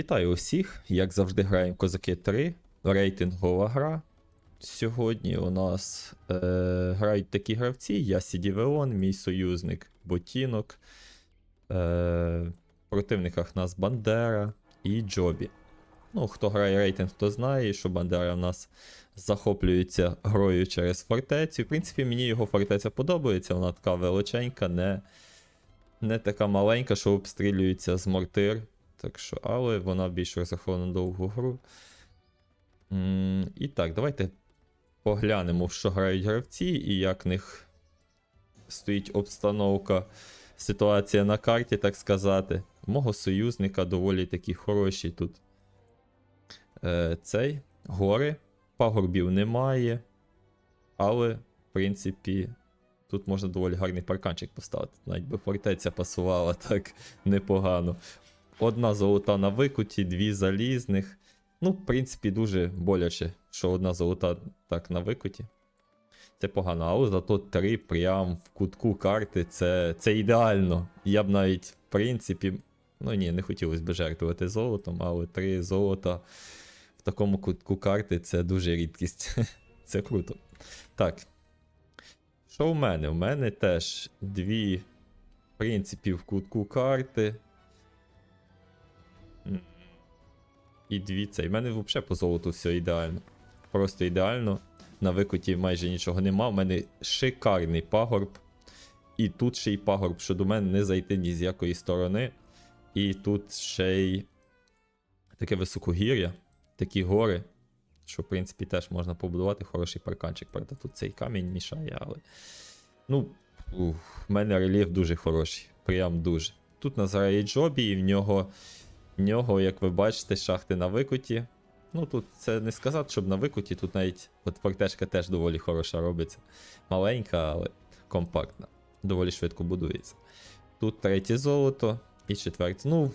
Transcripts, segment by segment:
Вітаю усіх! Як завжди, граємо Козаки 3, рейтингова гра. Сьогодні у нас е, грають такі гравці: я Сідівеон, мій союзник Ботінок. Е, в противниках нас Бандера і Джобі. Ну, хто грає рейтинг, то знає, що Бандера в нас захоплюється грою через фортецю. В принципі, мені його фортеця подобається, вона така величенька, не, не така маленька, що обстрілюється з мортир. Так що, але вона більш розрахована на довгу гру. І так, давайте поглянемо, що грають гравці і як в них стоїть обстановка, ситуація на карті, так сказати. Мого союзника доволі такі хороші тут. Е, цей гори, пагорбів немає. Але, в принципі, тут можна доволі гарний парканчик поставити. Навіть би фортеця пасувала так непогано. Одна золота на викуті, дві залізних. Ну, в принципі, дуже боляче, що одна золота так на викуті. Це погано, але зато три прям в кутку карти. Це, це ідеально. Я б навіть, в принципі, ну ні, не хотілося б жертвувати золотом, але три золота в такому кутку карти це дуже рідкість. Це круто. Так. Що в мене? У мене теж дві, в принципі, в кутку карти. І дві цей. У мене взагалі по золоту все ідеально. Просто ідеально. На викуті майже нічого нема. У мене шикарний пагорб. І тут ще й пагорб, що до мене не зайти ні з якої сторони. І тут ще й таке високогір'я, такі гори. Що, в принципі, теж можна побудувати хороший парканчик. Правда, тут цей камінь мішає, але. Ну, ух, в мене рельєф дуже хороший. Прям дуже. Тут грає Джобі, і в нього, нього, як ви бачите, шахти на викуті. Ну, тут це не сказати, щоб на викуті, тут навіть от фортечка теж доволі хороша робиться. Маленька, але компактна. Доволі швидко будується. Тут третє золото і четверте. Ну,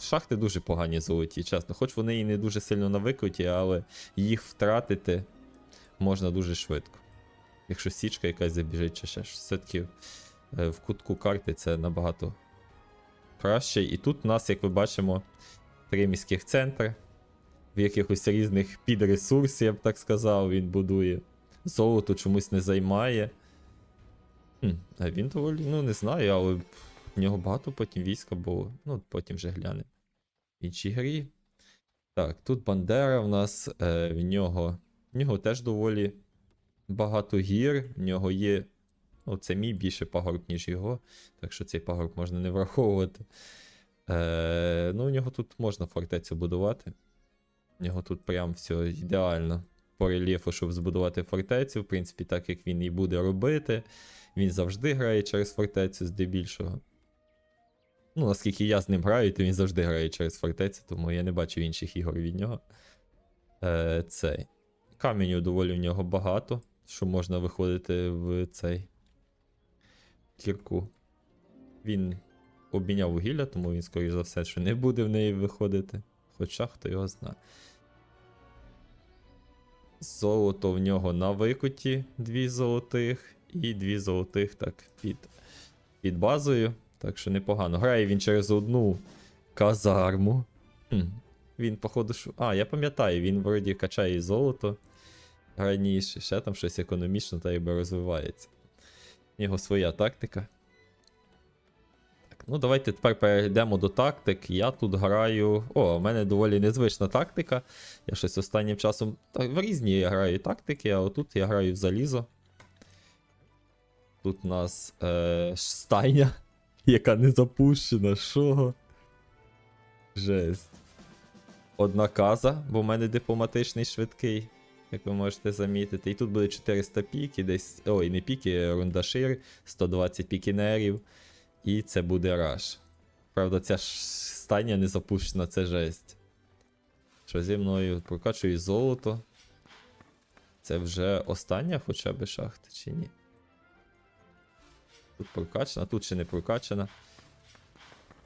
шахти дуже погані золоті, чесно. Хоч вони і не дуже сильно на викуті, але їх втратити можна дуже швидко. Якщо січка якась забіжить чи ще щось. Все-таки е, в кутку карти це набагато краще. І тут у нас, як ви бачимо, три міських центри. В якихось різних підресурсів, я б так сказав, він будує. Золото чомусь не займає. Хм, а він доволі, ну не знаю, але в нього багато потім війська було. Ну, потім вже гляне. В іншій грі. Так, тут Бандера в нас, е, в нього. В нього теж доволі багато гір. В нього є. Ну, це мій більше пагорб, ніж його. Так що цей пагорб можна не враховувати. Е, ну, у нього тут можна фортецю будувати. У нього тут прям все ідеально по рельєфу, щоб збудувати фортецю. В принципі, так як він і буде робити. Він завжди грає через фортецю здебільшого. Ну, наскільки я з ним граю, то він завжди грає через фортецю, тому я не бачу інших ігор від нього. Е, цей. Каменю доволі в нього багато, що можна виходити в цей кірку. Він обміняв вугілля, тому він, скоріш за все, що не буде в неї виходити. Хоча хто його знає. Золото в нього на викуті, дві золотих, і дві золотих так під, під базою. Так що непогано. Грає він через одну казарму. Хм. Він, походу, що. А, я пам'ятаю, він вроді качає золото раніше, ще там щось економічно та якби розвивається. В нього своя тактика. Так, ну давайте тепер перейдемо до тактик. Я тут граю. О, у мене доволі незвична тактика. Я щось останнім часом. В різні я граю тактики, а отут я граю в залізо. Тут у нас е, стайня, яка не запущена. Що? Жесть. Одна каза, бо в мене дипломатичний швидкий, як ви можете замітити. І тут буде 400 піки, десь. Ой, не піки, рундашир, 120 пікінерів. І це буде раш. Правда, ця ж стайня не запущена, це жесть. Що зі мною прокачую золото. Це вже остання хоча б шахта, чи ні? Тут прокачана, тут ще не прокачана.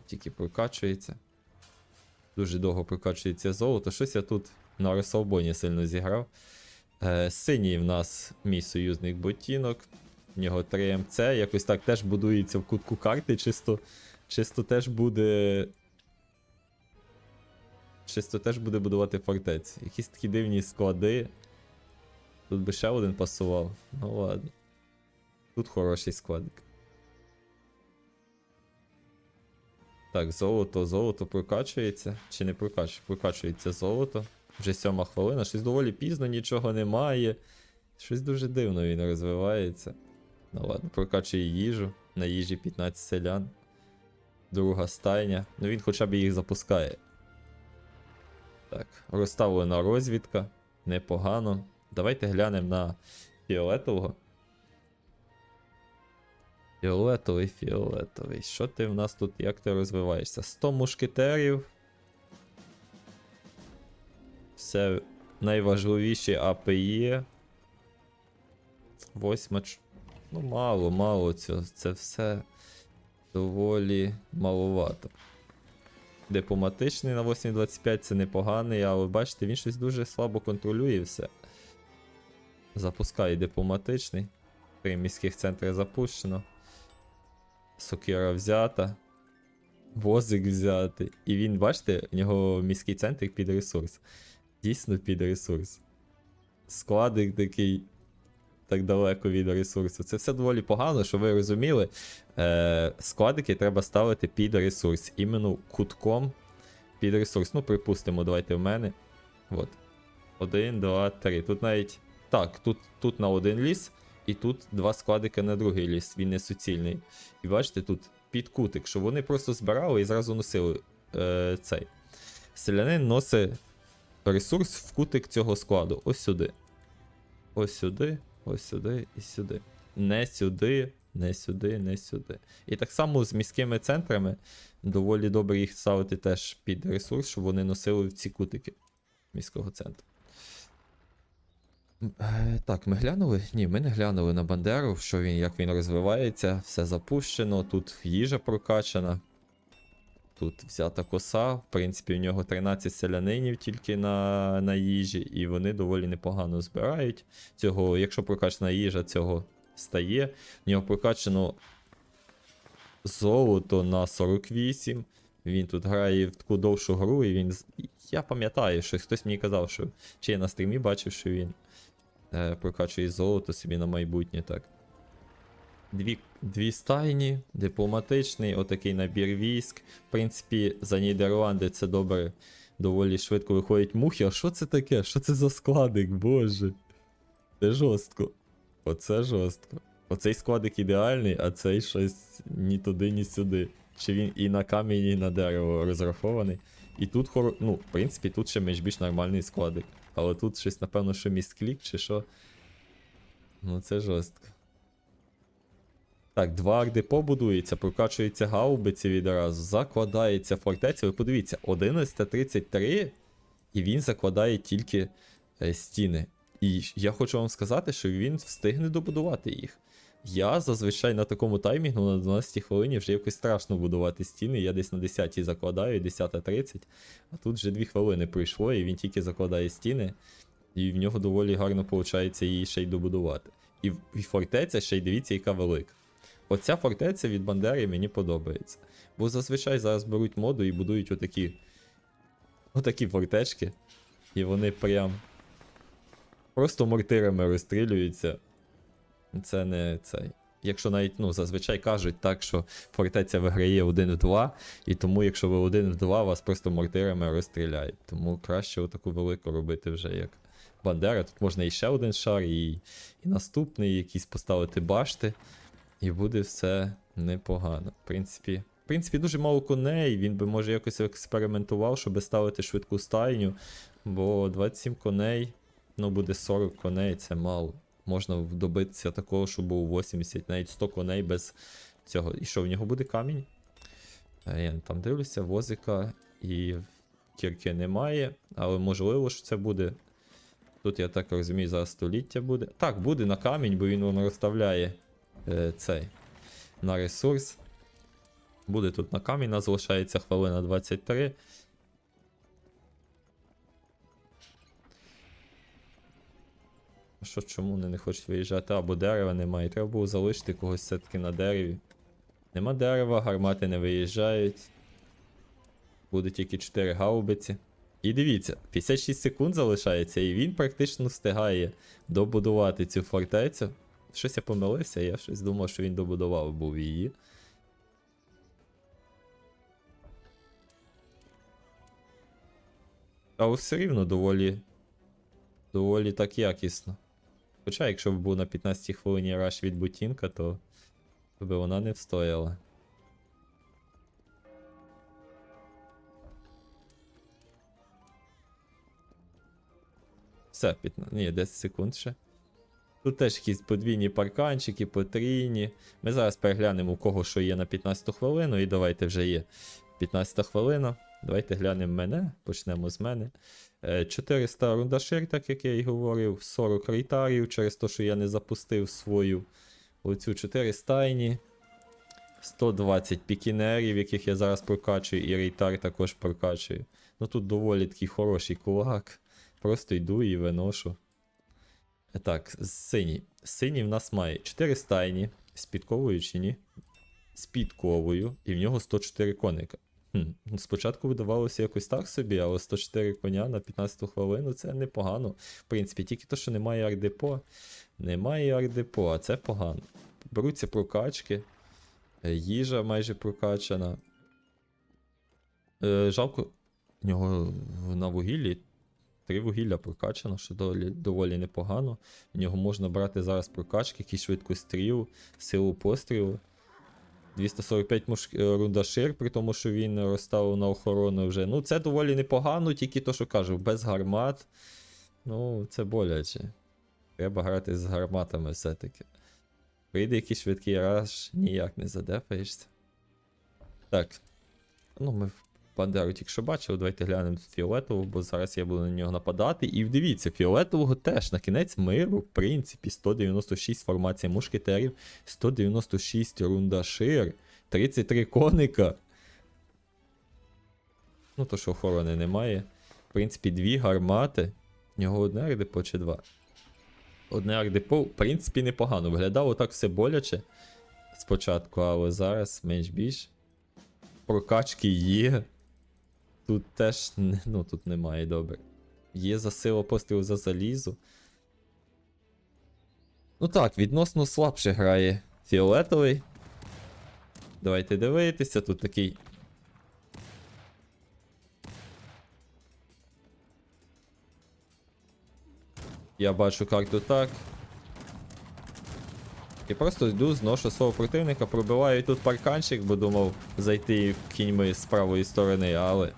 Тільки прокачується. Дуже довго прокачується золото. Щось я тут на Росалбоні сильно зіграв. Е, синій в нас мій союзник ботінок. В нього 3 МЦ. Якось так теж будується в кутку карти. Чисто, чисто теж буде. Чисто теж буде будувати фортецю. Якісь такі дивні склади. Тут би ще один пасував. Ну ладно. Тут хороший складик. Так, золото, золото прокачується. Чи не прокачується? Прокачується золото. Вже сьома хвилина, щось доволі пізно, нічого немає. Щось дуже дивно він розвивається. Ну ладно, прокачує їжу. На їжі 15 селян. Друга стайня. Ну він хоча б їх запускає. Так, розставлена розвідка. Непогано. Давайте глянемо на фіолетового. Фіолетовий, фіолетовий. Що ти в нас тут, як ти розвиваєшся? 100 мушкетерів. Все найважливіші АПЄ. Восьма. Ну, мало, мало цього. Це все доволі маловато. Дипломатичний на 8.25 це непоганий, але бачите, він щось дуже слабо контролює все. Запускає дипломатичний. Три міських центри запущено. Сокира взята. Возик взятий. І він, бачите, в нього міський центр під ресурс. Дійсно під ресурс. Складик такий. Так далеко від ресурсу. Це все доволі погано, щоб ви розуміли. Е, складики треба ставити під ресурс. Іменно кутком під ресурс. Ну, припустимо, давайте в мене. От. Один, два, три. Тут навіть. Так, тут, тут на один ліс, і тут два складики на другий ліс. Він не суцільний. І бачите, тут під кутик, що вони просто збирали і зразу носили е, цей. Селянин носить ресурс в кутик цього складу. Ось сюди. Ось сюди, ось сюди і сюди. Не сюди, не сюди, не сюди. І так само з міськими центрами доволі добре їх ставити теж під ресурс, щоб вони носили в ці кутики міського центру. Е, Так, ми глянули? Ні, ми не глянули на Бандеру, що він, як він розвивається, все запущено, тут їжа прокачана. Тут взята коса, в принципі, у нього 13 селянинів тільки на, на їжі, і вони доволі непогано збирають. Цього, якщо прокачана їжа, цього стає. В нього прокачано золото на 48. Він тут грає в таку довшу гру, і він. Я пам'ятаю, що хтось мені казав, що чи я на стрімі бачив, що він е, прокачує золото собі на майбутнє, так. Дві, дві стайні, дипломатичний, отакий набір військ. В принципі, за Нідерланди це добре, доволі швидко виходять мухи. А що це таке? Що це за складик, боже? Це жорстко. Оце жорстко. Оцей складик ідеальний, а цей щось ні туди, ні сюди. Чи він і на камінь, і на дерево розрахований. І тут хоро... Ну, в принципі, тут ще менш більш нормальний складик. Але тут щось, напевно, що місклік, чи що. Ну, це жорстко. Так, два ардепо будується, прокачується гаубиці відразу, закладається фортеця. Ви подивіться, 11.33, і він закладає тільки е, стіни. І я хочу вам сказати, що він встигне добудувати їх. Я зазвичай на такому таймінгу на 12 хвилині вже якось страшно будувати стіни. Я десь на 10 закладаю, 10.30, а тут вже 2 хвилини пройшло, і він тільки закладає стіни, і в нього доволі гарно виходить її ще й добудувати. І, і фортеця ще й дивіться, яка велика. Оця фортеця від Бандери мені подобається. Бо зазвичай зараз беруть моду і будують отакі. Отакі фортечки. І вони прям. Просто мортирами розстрілюються. Це не цей. Якщо навіть, ну, зазвичай кажуть так, що фортеця виграє 1 в 2, і тому, якщо ви 1 в 2, вас просто мортирами розстріляють. Тому краще отаку велику робити вже як Бандера. Тут можна і ще один шар, і, і наступний, якийсь поставити башти. І буде все непогано. В принципі, в принципі, дуже мало коней. Він би може якось експериментував, щоб ставити швидку стайню. Бо 27 коней, ну буде 40 коней, це мало. Можна добитися такого, щоб був 80, навіть 100 коней без цього. І що, в нього буде камінь? Е, Я там дивлюся, возика і кірки немає, але можливо, що це буде. Тут, я так розумію, зараз століття буде. Так, буде на камінь, бо він воно розставляє е, цей на ресурс. Буде тут на камінь, нас залишається хвилина 23. А Що чому вони не хочуть виїжджати? Або дерева немає. Треба було залишити когось все-таки на дереві. Нема дерева, гармати не виїжджають. Буде тільки 4 гаубиці. І дивіться, 56 секунд залишається, і він практично встигає добудувати цю фортецю. Щось я помилився, я щось думав, що він добудував був її. Але все рівно доволі. Доволі так якісно. Хоча, якщо б був на 15 хвилині раш від Бутінка, то би вона не встояла. Все, 15, ні, 10 секунд ще. Тут теж якісь подвійні парканчики, потрійні. Ми зараз переглянемо, у кого що є на 15 хвилину, і давайте вже є 15 хвилина. Давайте глянемо мене, почнемо з мене. Е, 400 рундашир, так як я і говорив, 40 рейтарів, через те, що я не запустив свою оцю 4 стайні. 120 пікінерів, яких я зараз прокачую, і рейтар також прокачую. Ну тут доволі такий хороший кулак. Просто йду і виношу. Так, синій. Синій в нас має 4 стайні. З підковою чи ні? З підковою, і в нього 104 коника. Хм, ну, спочатку видавалося якось так собі, але 104 коня на 15 хвилину це непогано. В принципі, тільки то, що немає ардепо. Немає ардепо, а це погано. Беруться прокачки. Е, Їжа майже прокачана. Е, жалко, в нього на вугіллі три вугілля прокачано, що доволі, доволі непогано. В нього можна брати зараз прокачки, якісь швидкостріл, силу пострілу. 245 муш... е, рундашир, при тому, що він розставив на охорону вже. Ну, це доволі непогано, тільки то, що кажу, без гармат. Ну, це боляче. Треба грати з гарматами все-таки. Прийде якийсь швидкий раш, ніяк не задефаєшся. Так. Ну, ми Бандеру тільки що бачили, давайте глянемо фіолетового, бо зараз я буду на нього нападати. І дивіться, фіолетового теж на кінець миру, в принципі, 196 формація мушкетерів, 196 рундашир, 33 коника. Ну, то що охорони немає. В принципі, дві гармати. В нього одне ардепо чи два. Одне ардепо, в принципі, непогано. Виглядало так все боляче спочатку, але зараз менш більш. Прокачки є. Тут теж ну, тут немає добре. Є засила пострілу за залізу. Ну так, відносно слабше грає фіолетовий. Давайте дивитися, тут такий. Я бачу карту так. І просто йду, зношу свого противника, пробиваю тут парканчик, бо думав зайти кіньми з правої сторони, але.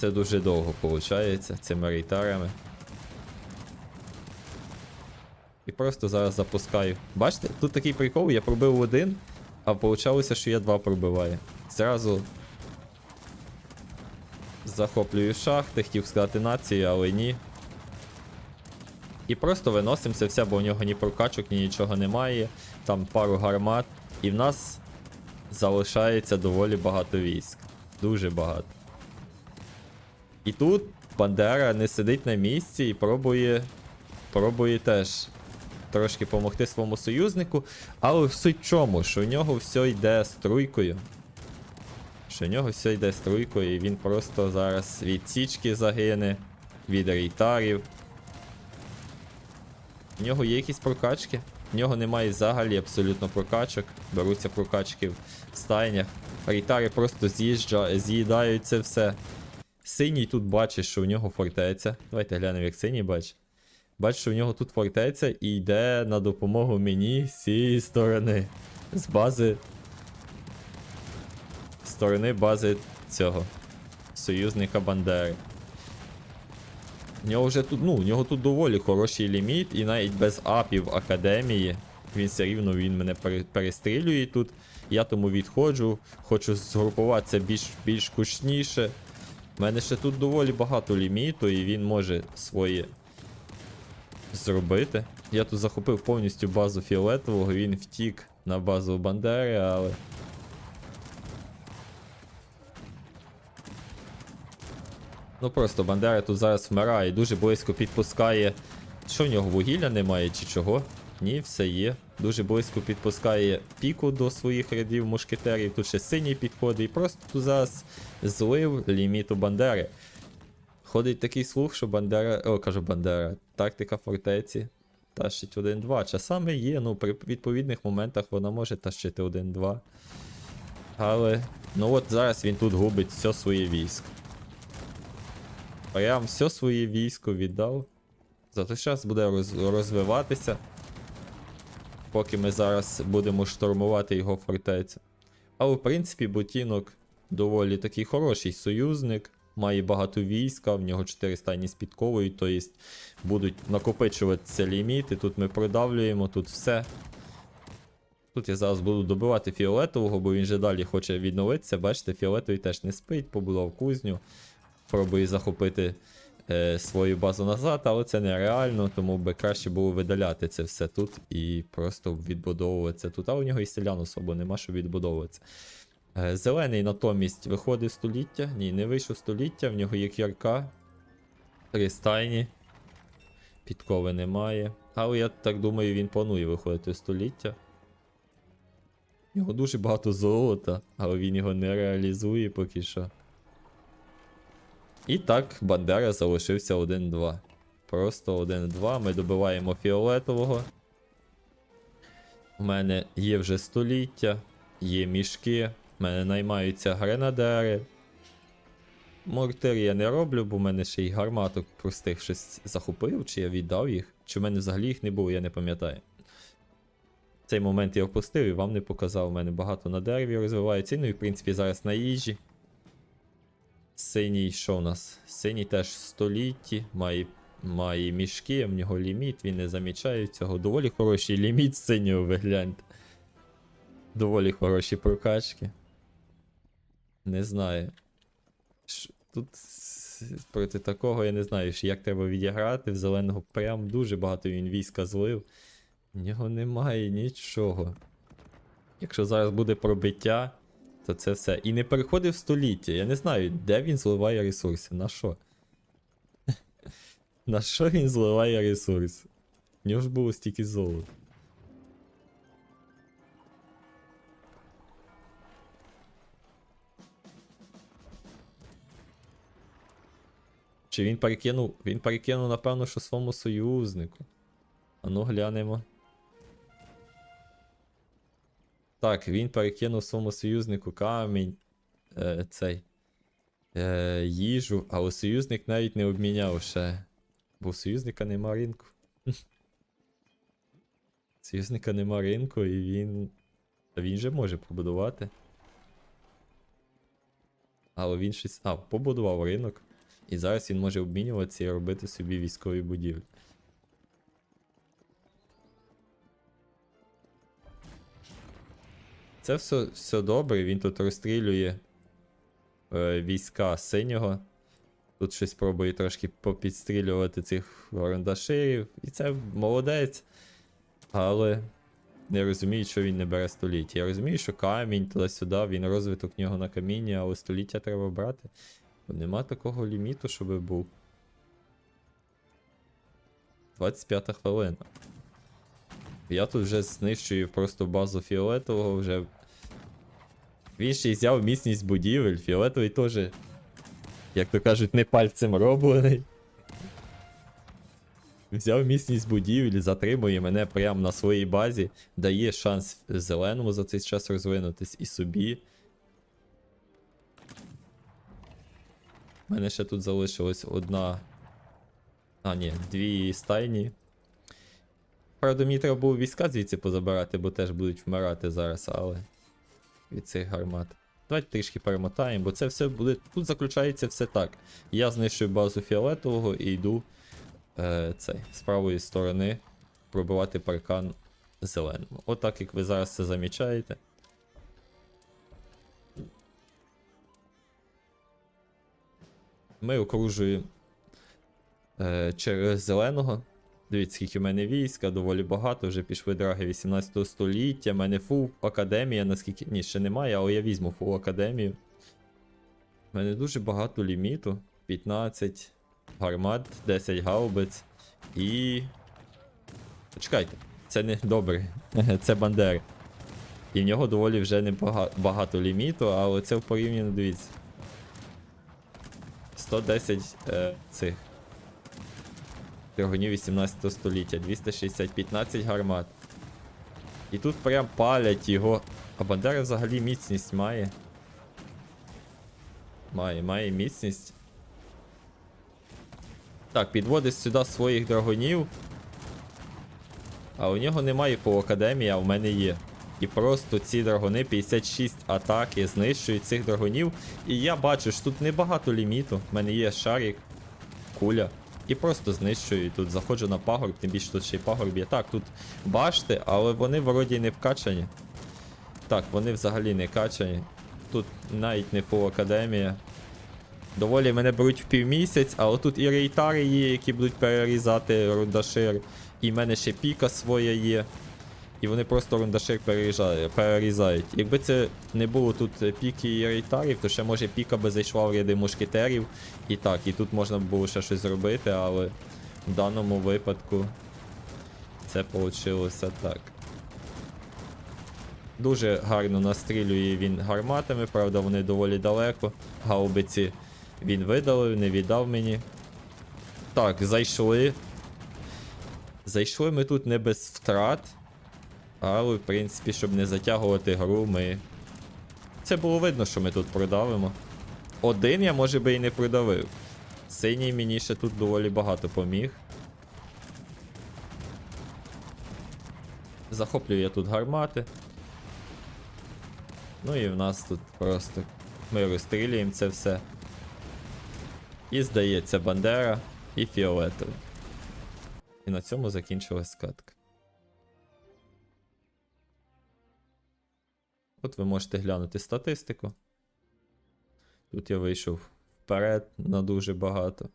Це дуже довго виходить цими рейтарами. І просто зараз запускаю. Бачите, тут такий прикол, я пробив один, а вийшло, що я два пробиваю. Зразу захоплюю шахти, хотів сказати націю, але ні. І просто виносимося все, бо у нього ні прокачок, ні нічого немає. Там пару гармат. І в нас залишається доволі багато військ. Дуже багато. І тут Бандера не сидить на місці і пробує. Пробує теж трошки допомогти своєму союзнику. Але суть в чому, що у нього все йде струйкою. Що у нього все йде струйкою, і він просто зараз від січки загине, від рейтарів. В нього є якісь прокачки. В нього немає взагалі абсолютно прокачок. Беруться прокачки в стайнях. Рейтари просто з'їжджа, з'їдають це все. Синій тут бачить, що в нього фортеця. Давайте глянемо, як синій бачить. Бачить, що в нього тут фортеця і йде на допомогу мені з цієї сторони. З бази. З сторони бази цього. Союзника Бандери. У нього вже тут, ну, у нього тут доволі хороший ліміт, і навіть без апів академії він все рівно він мене перестрілює тут. Я тому відходжу, хочу згрупуватися більш, більш кучніше. У мене ще тут доволі багато ліміту, і він може своє зробити. Я тут захопив повністю базу фіолетового, він втік на базу Бандери, але. Ну просто Бандера тут зараз вмирає, дуже близько підпускає. Що в нього вугілля немає чи чого? Ні, все є. Дуже близько підпускає піку до своїх рядів мушкетерів. Тут ще синій підходить. І просто зараз злив ліміту Бандери. Ходить такий слух, що Бандера. О, кажу Бандера. Тактика фортеці тащить 1-2. Часами є, ну при відповідних моментах вона може тащити 1-2. Але. Ну от зараз він тут губить все своє військо. Прям все своє військо віддав. Зато зараз буде роз- розвиватися. Поки ми зараз будемо штурмувати його фортецю. Але в принципі, Бутінок доволі такий хороший союзник, має багато війська, в нього 4 стайні з підковою, тобто будуть накопичуватися ліміти. Тут ми продавлюємо, тут все. Тут я зараз буду добивати фіолетового, бо він же далі хоче відновитися. Бачите, фіолетовий теж не спить, побудував кузню. Пробує захопити е, свою базу назад, але це нереально, тому би краще було видаляти це все тут і просто відбудовуватися тут. А у нього і селян особо нема, що відбудовуватися. Е, зелений натомість виходить століття. Ні, не вийшов століття, в нього є кірка. Три стайні. Підкови немає. Але я так думаю, він планує виходити століття. У нього дуже багато золота, але він його не реалізує поки що. І так, Бандера залишився 1-2. Просто 1-2. Ми добиваємо фіолетового. У мене є вже століття, є мішки, в мене наймаються гренадери. Мортир я не роблю, бо в мене ще й гарматок простих щось захопив, чи я віддав їх, чи в мене взагалі їх не було, я не пам'ятаю. Цей момент я опустив і вам не показав. У мене багато на дереві розвивається. Ну і в принципі зараз на їжі. Синій що у нас? Синій теж столітті, має, має мішки, в нього ліміт, він не замічає цього. Доволі хороший ліміт синього, ви гляньте. Доволі хороші прокачки. Не знаю. Тут проти такого я не знаю, як треба відіграти. В зеленого прям дуже багато він війська злив. В нього немає нічого. Якщо зараз буде пробиття, то це все. І не переходив століття. Я не знаю, де він зливає ресурси. На що? На що він зливає ресурси? В нього ж було стільки золота. Чи він перекинув. Він перекинув, напевно, що своєму союзнику. А ну глянемо. Так, він перекинув своєму союзнику камінь. Е, цей. Е, їжу, але союзник навіть не обміняв ще. Бо у союзника нема ринку. Союзника нема ринку, і він. Та він же може побудувати. Але він щось. А, побудував ринок. І зараз він може обмінюватися і робити собі військові будівлі. Це все, все добре, він тут розстрілює е, війська синього. Тут щось пробує трошки попідстрілювати цих орендаширів. І це молодець. Але не розумію, що він не бере століття. Я розумію, що камінь туди-сюди, він розвиток нього на камінні, але століття треба брати. Бо нема такого ліміту, щоб був. 25 хвилина. Я тут вже знищую просто базу фіолетового вже. Він ще й взяв міцність будівель. Фіолетовий теж, як то кажуть, не пальцем роблений. Взяв міцність будівель, затримує мене прямо на своїй базі, дає шанс зеленому за цей час розвинутись і собі. У мене ще тут залишилась одна. А, ні, дві стайні. Правда, мені треба було війська звідси позабирати, бо теж будуть вмирати зараз, але. Від цих гармат. Давайте трішки перемотаємо, бо це все буде. Тут заключається все так. Я знищую базу фіолетового і йду е, цей, з правої сторони пробивати паркан зеленому. Отак, як ви зараз це замічаєте. Ми окружуємо е, через зеленого. Дивіться, скільки в мене війська, доволі багато, вже пішли драги 18 століття. У мене фул академія, наскільки. Ні, ще немає, але я візьму фул академію. У мене дуже багато ліміту. 15 гармат, 10 гаубиць і. Почекайте. Це не добре. Це Бандера. І в нього доволі вже не багато ліміту, але це в порівнянні, дивіться. 110 е, цих. Двигунів 18 століття, 260, 15 гармат. І тут прям палять його. А Бандера взагалі міцність має. Має, має міцність. Так, підводить сюди своїх драгунів. А у нього немає по академії, а в мене є. І просто ці драгони 56 атаки знищують цих драгонів. І я бачу, що тут небагато ліміту. У мене є шарик, куля. І просто знищую. Тут заходжу на пагорб, тим більше тут ще й пагорб є. Так, тут башти, але вони вроді не вкачані. Так, вони взагалі не качані. Тут навіть не фул академія. Доволі мене беруть в півмісяць, але тут і рейтари є, які будуть перерізати рундашир. І в мене ще піка своя є. І вони просто рундашир перерізають. Якби це не було тут е, піки і рейтарів, то ще може піка би зайшла в ряди мушкетерів. І так, і тут можна було ще щось зробити, але в даному випадку це вийшло так. Дуже гарно настрілює він гарматами, правда, вони доволі далеко. Гаубиці він видалив, не віддав мені. Так, зайшли. Зайшли ми тут не без втрат. Але, в принципі, щоб не затягувати гру, ми. Це було видно, що ми тут продавимо. Один я, може би, і не продавив. Синій мені ще тут доволі багато поміг. Захоплюю я тут гармати. Ну і в нас тут просто ми розстрілюємо це все. І здається Бандера і фіолетовий. І на цьому закінчилась скатка. От ви можете глянути статистику. Тут я вийшов вперед на дуже багато.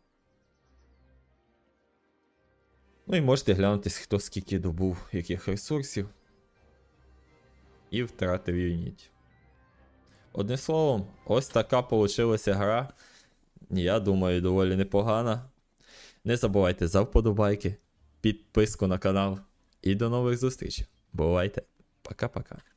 Ну і можете глянути, хто скільки добув яких ресурсів. І втратив юніт. Одним словом, ось така получилася гра. Я думаю, доволі непогана. Не забувайте за вподобайки, підписку на канал. І до нових зустрічей. Бувайте. Пока-пока.